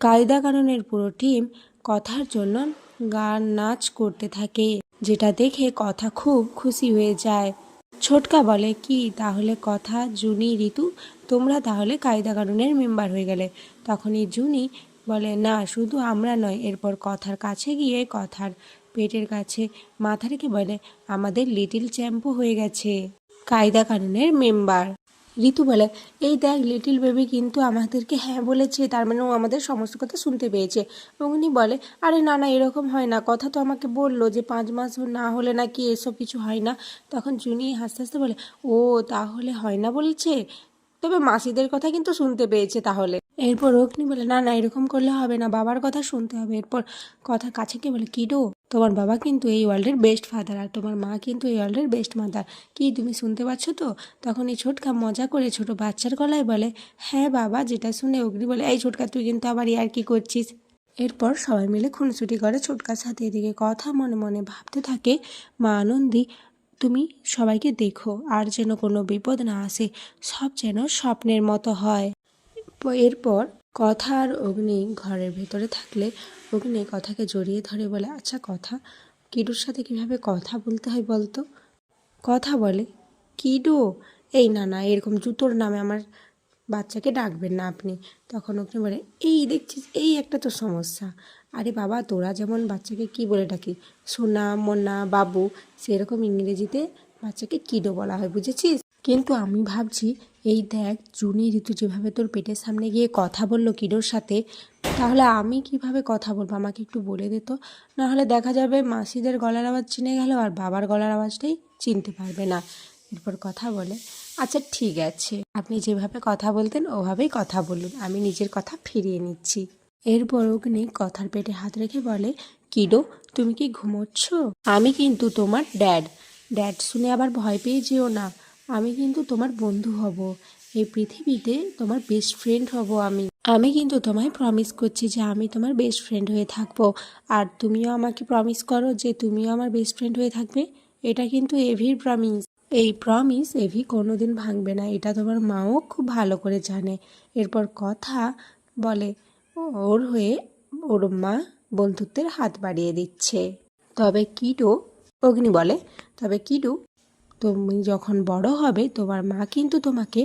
কায়দা কানুনের পুরো টিম কথার জন্য গান নাচ করতে থাকে, যেটা দেখে কথা খুব খুশি হয়ে যায়। ছোটকা বলে, কি, তাহলে কথা জুনি, ঋতু? তোমরা তাহলে কায়দা কানুনের মেম্বার হয়ে গেলে। তখনই জুনি বলে, না, শুধু আমরা নয়, এরপর কথার কাছে গিয়ে কথার পেটের কাছে মাথা রেখে বলে, আমাদের লিটিল চ্যাম্পু হয়ে গেছে। কায়দা কানুনের মেম্বার ঋতু বলে। এই দেখ লিটিল বেবি কিন্তু আমাদেরকে হ্যাঁ বলেছে, তার মানে ও আমাদের সমস্ত কথা শুনতে পেয়েছে। উনি বলে, আরে না না, এরকম হয় না। কথা তো আমাকে বলল যে পাঁচ মাস না হলে নাকি এসব কিছু হয় না। তখন জুনি হাসতে হাসতে বলে, ও, তাহলে হয় না বলছে? তবে মাসিদের কথা কিন্তু শুনতে পেয়েছে তাহলে। এরপর অগ্নি বলে, না না, এরকম করলে হবে না। বাবার কথা শুনতে হবে এরপর। কথা কাছে কে বলে কিডো তোমার বাবা কিন্তু এই ওয়ার্ল্ডের বেস্ট ফাদার আর তোমার মা কিন্তু এই ওয়ার্ল্ডের বেস্ট মাদার। কি তুমি শুনতে পাচ্ছ তো? তখন এই ছোটকা মজা করে ছোট বাচ্চার গলায় বলে হ্যাঁ বাবা, যেটা শুনে অগ্নি বলে, এই ছোটকা, তুই কিন্তু আবার ইয়ার কি করছিস? এরপর সবাই মিলে খুনসুটি করে ছোটকার সাথে। এদিকে কথা মনে মনে ভাবতে থাকে, মা আনন্দী, তুমি সবাইকে দেখো, আর যেন কোনো বিপদ না আসে, সব যেন স্বপ্নের মতো হয়। এরপর কথা আর অগ্নি ঘরের ভেতরে থাকলে অগ্নি কথাকে জড়িয়ে ধরে বলে আচ্ছা কথা? কিডুর সাথে কীভাবে কথা বলতে হয় বলতো? কথা বলে? কিডু? এই না না, এরকম জুতোর নামে আমার বাচ্চাকে ডাকবেন না আপনি। তখন অগ্নি বলে, এই দেখছিস, এই একটা তো সমস্যা। আরে বাবা, তোরা যেমন বাচ্চাকে কি বলে ডাকি? সোনা মোনা বাবু, সেরকম ইংরেজিতে বাচ্চাকে কিডো বলা হয়, বুঝেছিস? কিন্তু আমি ভাবছি, এই দেখ, জুনি ঋতু যেভাবে তোর পেটের সামনে গিয়ে কথা বলল কিডোর সাথে, তাহলে আমি কীভাবে কথা বলব? আমাকে একটু বলে দিত নাহলে দেখা যাবে মাসিদের গলার আওয়াজ চিনে গেল আর বাবার গলার আওয়াজটাই চিনতে পারবে না। এরপর কথা বলে আচ্ছা ঠিক আছে। আপনি যেভাবে কথা বলতেন, ওভাবেই কথা বলুন। আমি নিজের কথা ফিরিয়ে নিচ্ছি। এরপর অগ্নি কথার পেটে হাত রেখে বলে, কিডো, তুমি কি ঘুমোচ্ছ? আমি কিন্তু তোমার ড্যাড। ড্যাড শুনে আবার ভয় পেয়ে যেও না। আমি কিন্তু তোমার বন্ধু হব। এই পৃথিবীতে তোমার বেস্ট ফ্রেন্ড হব আমি। আমি কিন্তু তোমায় প্রমিস করছি যে আমি তোমার বেস্ট ফ্রেন্ড হয়ে থাকব। আর তুমিও আমাকে প্রমিস করো যে তুমিও আমার বেস্ট ফ্রেন্ড হয়ে থাকবে। এটা কিন্তু এভির প্রমিস এই প্রমিস এভি কোনোদিন ভাঙবে না। এটা তোমার মাও খুব ভালো করে জানে। এরপর কথা বলে, ওর হয়ে ওর মা বন্ধুত্বের হাত বাড়িয়ে দিচ্ছে। তবে কিডু, অগ্নি বলে, তবে কিডু তুমি যখন বড় হবে, তোমার মা কিন্তু তোমাকে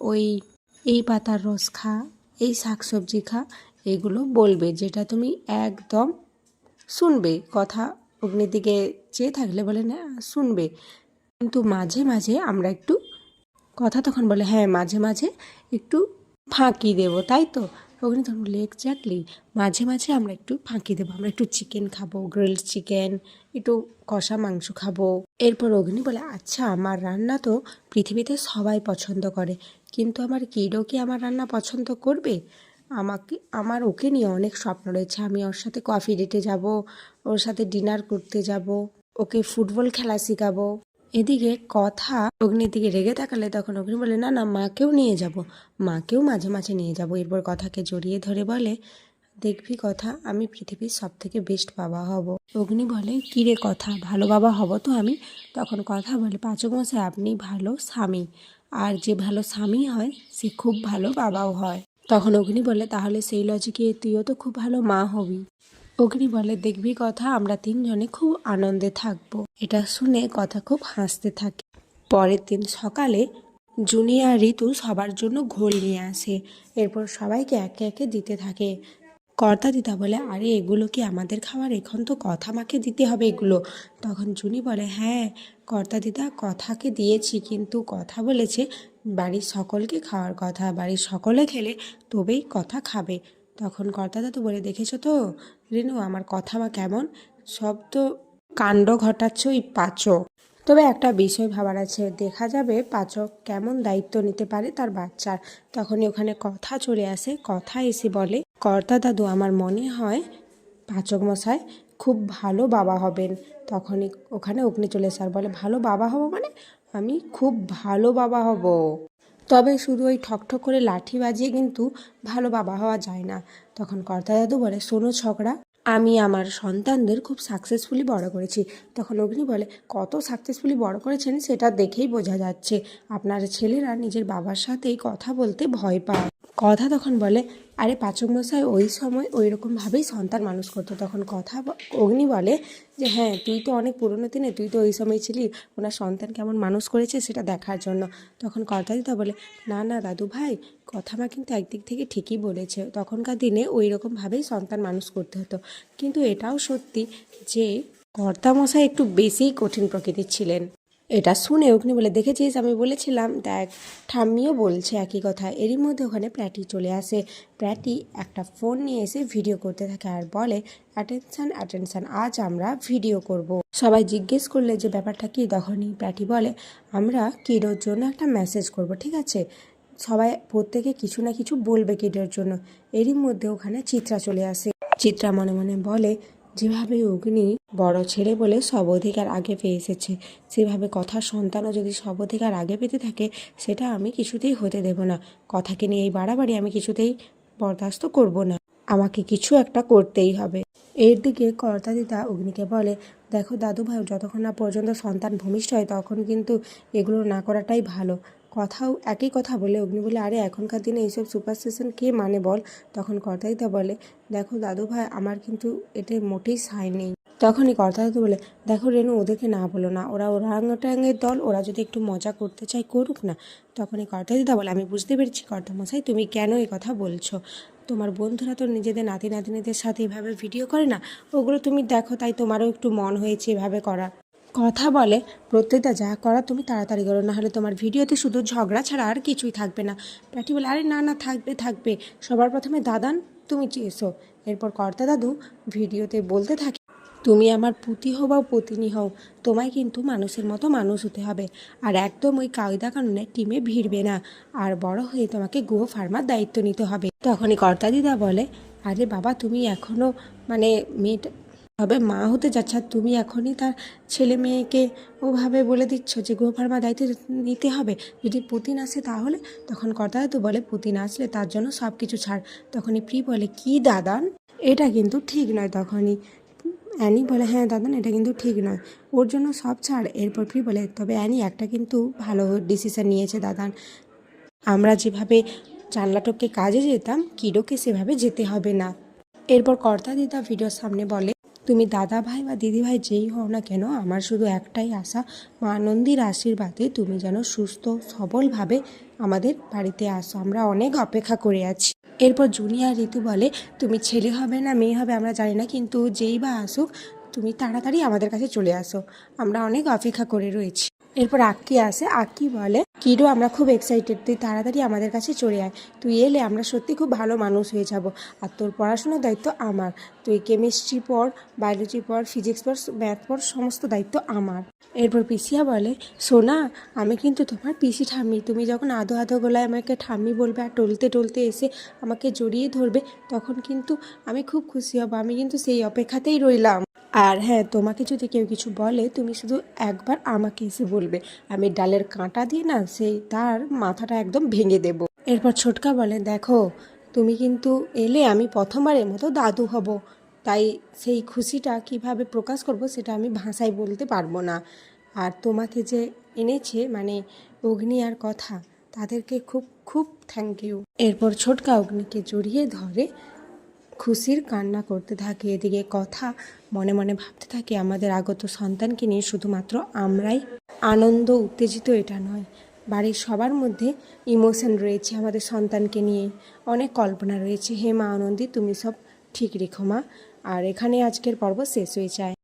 ওই, এই পাতার রস খা, এই শাকসবজি খা, এগুলো বলবে, যেটা তুমি একদম শুনবে। কথা অগ্নির দিকে চেয়ে থাকলে বলে, না, শুনবে। কিন্তু মাঝে মাঝে আমরা একটু কথা তখন বলে হ্যাঁ মাঝে মাঝে একটু ফাঁকি দেবো। তাই তো? অগ্নি তখন বলে এক্স্যাক্টলি মাঝে মাঝে আমরা একটু ফাঁকি দেবো। আমরা একটু চিকেন খাব গ্রিলড চিকেন একটু কষা মাংস খাব। এরপর অগ্নি বলে আচ্ছা আমার রান্না তো পৃথিবীতে সবাই পছন্দ করে, কিন্তু আমার কিডো কি আমার রান্না পছন্দ করবে? আমাকে, আমার ওকে নিয়ে অনেক স্বপ্ন রয়েছে। আমি ওর সাথে কফি ডেটে যাব, ওর সাথে ডিনার করতে যাব, ওকে ফুটবল খেলা শেখাবো। এদিকে কথা অগ্নির দিকে রেগে থাকালে তখন অগ্নি বলে, না না, মাকেও নিয়ে যাব, মাকেও মাঝে মাঝে নিয়ে যাব। এরপর কথাকে জড়িয়ে ধরে বলে দেখবি কথা, আমি পৃথিবীর সব থেকে বেস্ট বাবা হব। অগ্নি বলে, কিরে কথা, ভালো বাবা হব তো আমি? তখন কথা বলে পাচক মশাই আপনি ভালো স্বামী। আর যে ভালো স্বামী হয়, সে খুব ভালো বাবাও হয়। তখন অগ্নি বলে, তাহলে সেই লজিকে তুইও তো খুব ভালো মা হবি। অগ্নি বলে, দেখবি কথা, আমরা তিনজনে খুব আনন্দে থাকব। এটা শুনে কথা খুব হাসতে থাকে। পরের দিন সকালে জুনিয়া ঋতু সবার জন্য ঘোল নিয়ে আসে। এরপর সবাইকে একে একে দিতে থাকে। কর্তা দিদা বলে, আরে, এগুলো কি আমাদের খাবার? এখন তো কথা মাকে দিতে হবে এগুলো। তখন জুনি বলে হ্যাঁ কর্তা দিদা, কথাকে দিয়েছি, কিন্তু কথা বলেছে, বাড়ির সকলকে খাওয়ার কথা, বাড়ির সকলে খেলে তবেই কথা খাবে। তখন কর্তা দাদু বলে, দেখেছ তো, রেনু, আমার কথা মা কেমন? সব তো কাণ্ড ঘটাচ্ছ ওই পাচক। তবে একটা বিষয় ভাবার আছে, দেখা যাবে পাচক কেমন দায়িত্ব নিতে পারে তার বাচ্চার। তখনই ওখানে কথা চলে আসে, কথা এসে বলে কর্তা দাদু আমার মনে হয় পাচক মশাই খুব ভালো বাবা হবেন। তখনই ওখানে অগ্নি চলে এসে আর বলে, ভালো বাবা হব মানে? আমি খুব ভালো বাবা হব। তবে শুধু ওই ঠকঠক করে লাঠি বাজিয়ে কিন্তু ভালো বাবা হওয়া যায় না। তখন কর্তা দাদু বলে, শোনো ছকরা, আমি আমার সন্তানদের খুব সাকসেসফুলি বড় করেছি। তখন অগ্নি বলে, কত সাকসেসফুলি বড় করেছেন সেটা দেখেই বোঝা যাচ্ছে। আপনার ছেলেরা নিজের বাবার সাথেই কথা বলতে ভয় পায়। কথা তখন বলে, আরে পাচক মশাই, ওই সময় ওই রকমভাবেই সন্তান মানুষ করতো। তখন কথা অগ্নি বলে যে হ্যাঁ তুই তো অনেক পুরনো দিনে, তুই তো ওই সময় ছিলি, ওনার সন্তান কেমন মানুষ করেছে সেটা দেখার জন্য। তখন কথা দিতা বলে, না না, দাদু ভাই, কথা মা কিন্তু একদিক থেকে ঠিকই বলেছে। তখনকার দিনে ওই রকমভাবেই সন্তান মানুষ করতে হতো। কিন্তু এটাও সত্যি যে কর্তামশাই একটু বেশিই কঠিন প্রকৃতির ছিলেন। এটা শুনে অগ্নি বলে, দেখেছিস? আমি বলেছিলাম, দেখ, ঠাম্মিও বলছে একই কথা। এরই মধ্যে ওখানে প্র্যাটি চলে আসে। প্র্যাটি একটা ফোন নিয়ে এসে ভিডিও করতে থাকে আর বলে, অ্যাটেনশন অ্যাটেনশন, আজ আমরা ভিডিও করব। সবাই জিজ্ঞেস করলে যে ব্যাপারটা কী তখনই প্র্যাটি বলে, আমরা কিডোর জন্য একটা মেসেজ করব, ঠিক আছে? সবাই প্রত্যেকে কিছু না কিছু বলবে কিডোর জন্য। এরই মধ্যে ওখানে চিত্রা চলে আসে। চিত্রা মনে মনে বলে যেভাবে অগ্নি বড় ছেলে বলে সব অধিকার আগে পেয়ে এসেছে, সেভাবে কথার সন্তানও যদি সব অধিকার আগে পেতে থাকে, সেটা আমি কিছুতেই হতে দেব না। কথাকে নিয়ে এই বাড়াবাড়ি আমি কিছুতেই বরদাস্ত করব না। আমাকে কিছু একটা করতেই হবে। এর দিকে কর্তাদিতা অগ্নিকে বলে, দেখো দাদু ভাই যতক্ষণ না পর্যন্ত সন্তান ভূমিষ্ঠ হয়, তখন কিন্তু এগুলো না করাটাই ভালো। কথাও একই কথা বলে অগ্নি বলে, আরে, এখনকার দিনে এইসব সুপারস্টিশন কে মানে বল? তখন কর্তাদিতা বলে, দেখো দাদু ভাই, আমার কিন্তু এতে মোটেই সায় নেই। তখনই কর্তাদিতা বলে, দেখো রেনু, ওদেরকে না বলো না। ওরা ওরাংটাঙ্গের দল, ওরা যদি একটু মজা করতে চায়, করুক না। তখনই কর্তাদিতা বলে, আমি বুঝতে পেরেছি কর্তামশাই, তুমি কেন এই কথা বলছো? তোমার বন্ধুরা তো নিজেদের নাতি নাতিনিদের সাথে এভাবে ভিডিও করে না? ওগুলো তুমি দেখো, তাই তোমারও একটু মন হয়েছে এভাবে করার কথা বলে, প্রত্যেকটা যা করা তুমি তাড়াতাড়ি করো না হলে তোমার ভিডিওতে শুধু ঝগড়া ছাড়া আর কিছুই থাকবে না। প্যাটি বলে, আরে না না, থাকবে থাকবে। সবার প্রথমে, দাদান, তুমি এসো এরপর, কর্তা দাদু, ভিডিওতে বলতে থাকে, তুমি আমার পুতি হও বা পতিনী হও, তোমায় কিন্তু মানুষের মতো মানুষ হতে হবে। আর একদম ওই কায়দা কানুনে টিমে ভিড়বে না। আর বড় হয়ে তোমাকে গো ফার্মার দায়িত্ব নিতে হবে। তখনই কর্তা দিদা বলে, আরে বাবা, তুমি এখনও মানে মেয়েটা তবে মা হতে যাচ্ছে, আর তুমি এখনই তার ছেলে মেয়েকে ওভাবে বলে দিচ্ছ যে গো ফার্মা দায়িত্ব নিতে হবে। যদি পুতিন আসে তাহলে? তখন কর্তা তো বলে, পুতিন আসলে তার জন্য সব কিছু ছাড়। তখনই প্রি বলে, কি দাদান? এটা কিন্তু ঠিক নয়। তখনই অ্যানি বলে হ্যাঁ দাদান, এটা কিন্তু ঠিক নয়। ওর জন্য সব ছাড়। এরপর প্রি বলে, তবে অ্যানি, একটা কিন্তু ভালো ডিসিশন নিয়েছে দাদান। আমরা যেভাবে জানলাটককে কাজে যেতাম, কিডোকে সেভাবে যেতে হবে না। এরপর কর্তা দিদা ভিডিওর সামনে বলে তুমি দাদা ভাই বা দিদি ভাই যেই হও না কেন, আমার শুধু একটাই আশা, মা নন্দীর আশীর্বাদে তুমি যেন সুস্থ, সবলভাবে আমাদের বাড়িতে আসো। আমরা অনেক অপেক্ষা করে আছি। এরপর জুনিয়ার ঋতু বলে, তুমি ছেলে হবে না মেয়ে হবে আমরা জানি না, কিন্তু যেই বা আসুক, তুমি তাড়াতাড়ি আমাদের কাছে চলে আসো। আমরা অনেক অপেক্ষা করে রয়েছি। এরপর আক্কি আসে। আক্কি বলে কিরো আমরা খুব এক্সাইটেড তুই তাড়াতাড়ি আমাদের কাছে চলে আয়। তুই এলে আমরা সত্যি খুব ভালো মানুষ হয়ে যাব। আর তোর পড়াশোনার দায়িত্ব আমার। তুই কেমিস্ট্রি পড় বায়োলজি পড় ফিজিক্স পড় ম্যাথ পড়, সমস্ত দায়িত্ব আমার। এরপর পিসিয়া বলে, সোনা, আমি কিন্তু তোমার পিসি ঠাম্মি। তুমি যখন আধো আধো গলায় আমাকে ঠাম্মি বলবে আর টলতে টলতে এসে আমাকে জড়িয়ে ধরবে, তখন কিন্তু আমি খুব খুশি হব। আমি কিন্তু সেই অপেক্ষাতেই রইলাম। আর হ্যাঁ তোমাকে যদি কেউ কিছু বলে, তুমি শুধু একবার আমাকে এসে বলবে। আমি ডালের কাঁটা দিয়ে না, সেই তার মাথাটা একদম ভেঙে দেব। এরপর ছোটকা বলে, দেখো, তুমি কিন্তু এলে আমি প্রথমবারের মতো দাদু হব। তাই সেই খুশিটা কীভাবে প্রকাশ করব, সেটা আমি ভাষায় বলতে পারব না। আর তোমাকে যে এনেছে মানে অগ্নি আর কথা, তাদেরকে খুব খুব থ্যাংক ইউ এরপর ছোটকা অগ্নিকে জড়িয়ে ধরে খুশির কান্না করতে থাকে, এদিকে কথা মনে মনে ভাবতে থাকে আমাদের আগত সন্তানকে নিয়ে শুধুমাত্র আমরাই আনন্দ, উত্তেজিত এটা নয়। বাড়ির সবার মধ্যে ইমোশন রয়েছে আমাদের সন্তানকে নিয়ে। অনেক কল্পনা রয়েছে, হে মা আনন্দী, তুমি সব ঠিক রেখো মা। আর এখানে আজকের পর্ব শেষ হয়ে যায়।